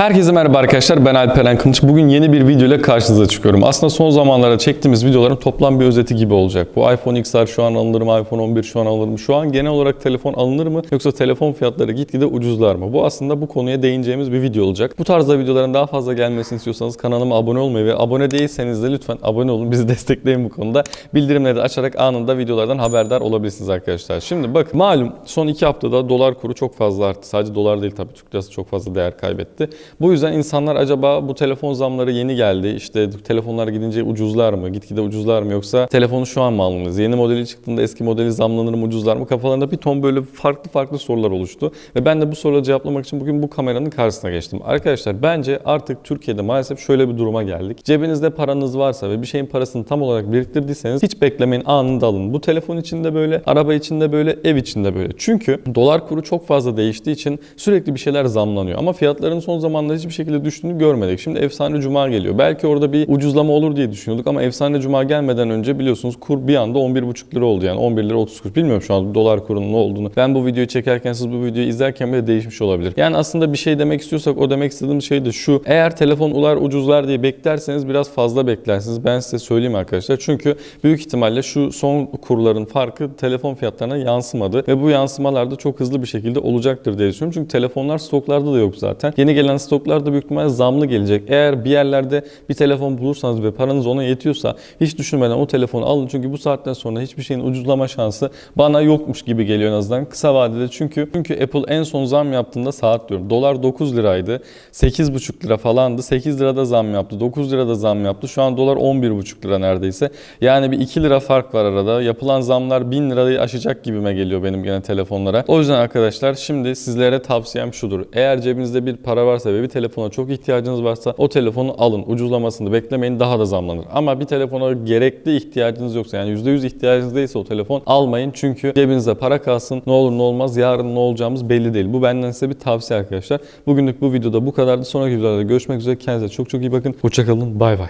Herkese merhaba arkadaşlar ben Alperen Kılıç. Bugün yeni bir video ile karşınıza çıkıyorum. Aslında son zamanlarda çektiğimiz videoların toplam bir özeti gibi olacak. Bu iPhone XR şu an alınır mı? iPhone 11 şu an alınır mı? Şu an genel olarak telefon alınır mı? Yoksa telefon fiyatları gitgide ucuzlar mı? Bu aslında bu konuya değineceğimiz bir video olacak. Bu tarzda videoların daha fazla gelmesini istiyorsanız kanalıma abone olmayı ve abone değilseniz de lütfen abone olun. Bizi destekleyin bu konuda. Bildirimleri de açarak anında videolardan haberdar olabilirsiniz arkadaşlar. Şimdi bak malum son iki haftada dolar kuru çok fazla arttı. Sadece dolar değil tabii Türk lirası çok fazla değer kaybetti. Bu yüzden insanlar acaba bu telefon zamları yeni geldi. İşte telefonlar gidince ucuzlar mı? Gitgide ucuzlar mı? Yoksa telefonu şu an mı almalıyız? Yeni modeli çıktığında eski modeli zamlanır mı? Ucuzlar mı? Kafalarında bir ton böyle farklı farklı sorular oluştu. Ve ben de bu soruları cevaplamak için bugün bu kameranın karşısına geçtim. Arkadaşlar bence artık Türkiye'de maalesef şöyle bir duruma geldik. Cebinizde paranız varsa ve bir şeyin parasını tam olarak biriktirdiyseniz hiç beklemeyin anında alın. Bu telefon içinde böyle, araba içinde böyle, ev içinde böyle. Çünkü dolar kuru çok fazla değiştiği için sürekli bir şeyler zamlanıyor. Ama fiyatların son zamanlarda hiçbir şekilde düştüğünü görmedik. Şimdi efsane cuma geliyor. Belki orada bir ucuzlama olur diye düşünüyorduk ama efsane cuma gelmeden önce biliyorsunuz kur bir anda 11,5 lira oldu yani 11 lira 30 kuruş. Bilmiyorum şu an dolar kurunun ne olduğunu. Ben bu videoyu çekerken siz bu videoyu izlerken bile değişmiş olabilir. Yani aslında bir şey demek istiyorsak o demek istediğim şey de şu. Eğer telefon ular ucuzlar diye beklerseniz biraz fazla beklersiniz. Ben size söyleyeyim arkadaşlar. Çünkü büyük ihtimalle şu son kurların farkı telefon fiyatlarına yansımadı ve bu yansımalar da çok hızlı bir şekilde olacaktır diye düşünüyorum. Çünkü telefonlar stoklarda da yok zaten. Yeni gelen stoklarda büyük ihtimalle zamlı gelecek. Eğer bir yerlerde bir telefon bulursanız ve paranız ona yetiyorsa hiç düşünmeden o telefonu alın. Çünkü bu saatten sonra hiçbir şeyin ucuzlama şansı bana yokmuş gibi geliyor en azından kısa vadede. Çünkü çünkü Apple en son zam yaptığında saat diyorum. Dolar 9 liraydı. 8,5 lira falandı. 8 lirada zam yaptı. 9 lirada zam yaptı. Şu an dolar 11,5 lira neredeyse. Yani bir 2 lira fark var arada. Yapılan zamlar 1000 lirayı aşacak gibime geliyor benim gene telefonlara. O yüzden arkadaşlar şimdi sizlere tavsiyem şudur. Eğer cebinizde bir para varsa ve telefona çok ihtiyacınız varsa o telefonu alın. Ucuzlamasını beklemeyin daha da zamlanır. Ama bir telefona gerekli ihtiyacınız yoksa yani %100 ihtiyacınız değilse o telefon almayın. Çünkü cebinizde para kalsın. Ne olur ne olmaz yarın ne olacağımız belli değil. Bu benden size bir tavsiye arkadaşlar. Bugünlük bu videoda bu kadardı. Sonraki videolarda görüşmek üzere. Kendinize çok çok iyi bakın. Hoşçakalın. Bay bay.